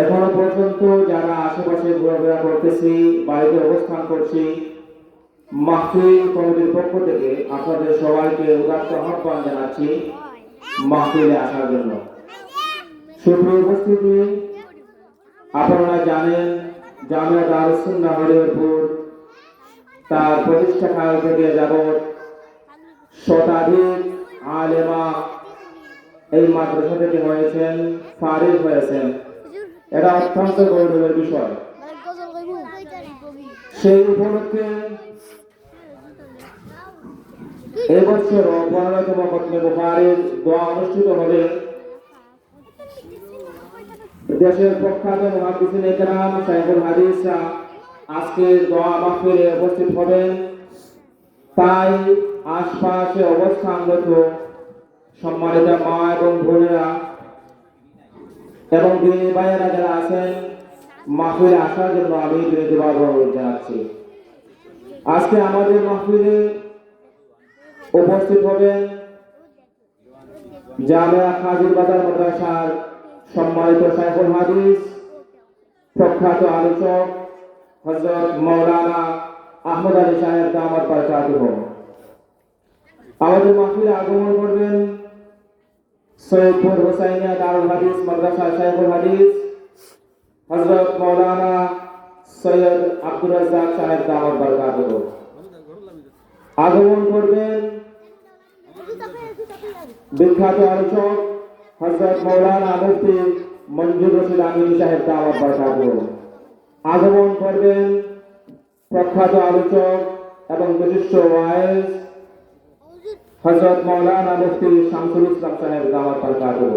এখনও পর্যন্ত যারা আশেপাশে ঘোরাফেরা করতেছি, বাড়িতে অবস্থান করছি, মাহফিল কমিটির পক্ষ থেকে আপনাদের সবাইকে উদাত্ত আহ্বান জানাচ্ছি মাহফিলে আসার জন্য। সুপ্রিয় উপস্থিতি, আপনারা জানেন, জামিয়া দারুসুন্নাহ হরিহরপুর, তার প্রতিষ্ঠা কাল থেকে যাবৎ শতাধিক আলেমা এই মাদ্রাসা থেকে হয়েছেন, ফারিক হয়েছেন। এটা অত্যন্ত গৌরবের বিষয়। সেই উপলক্ষে এবছর পনেরোতম খতমে দোয়া অনুষ্ঠিত হবে। দেশের প্রখ্যাত মহাদিসিন একরাম সাইফুল হাদিসরা আজকে দোয়া মাহফিলে উপস্থিত হবেন। তাই আশপাশে অবস্থানরত সম্মানিত মা এবং বোনেরা এবং দিনী ভাইয়েরা যারা আছেন মাহফিলে আসার জন্য আমি অনুরোধ জানাচ্ছি। আজকে আমাদের মাহফিলে উপস্থিত হবেন জামিয়া খাজির বাজার মাদ্রাসার সম্মানিত সাইফুল হাদিস, প্রখ্যাত আলোচক হজরত মৌলানা আহমদ আলী সাহেব দামাত বারকাতুহ। আমাদের মাহফিলে আগমন করবেন সৈয়দপুর হোসাইনিয়া দারুল হাদিস মাদ্রাসা সাইফুল হাদিস। হজরত মৌলানা সৈয়দ আব্দুর রাজ্জাক সাহেব দামাত বারকাতুহ আগমন করবেন। বিখ্যাত আলোচক হজরত মৌলানা মুফতি মঞ্জুর রশিদ আমিনী সাহেব দাওয়াত বারকাতুহ আগমন করবেন। প্রখ্যাত আলোচক এবং বিশিষ্ট ওয়াইজ হজরত মৌলানা মুফতি শামসুল ইসলাম সাহেব দাওয়াত বারকাতুহ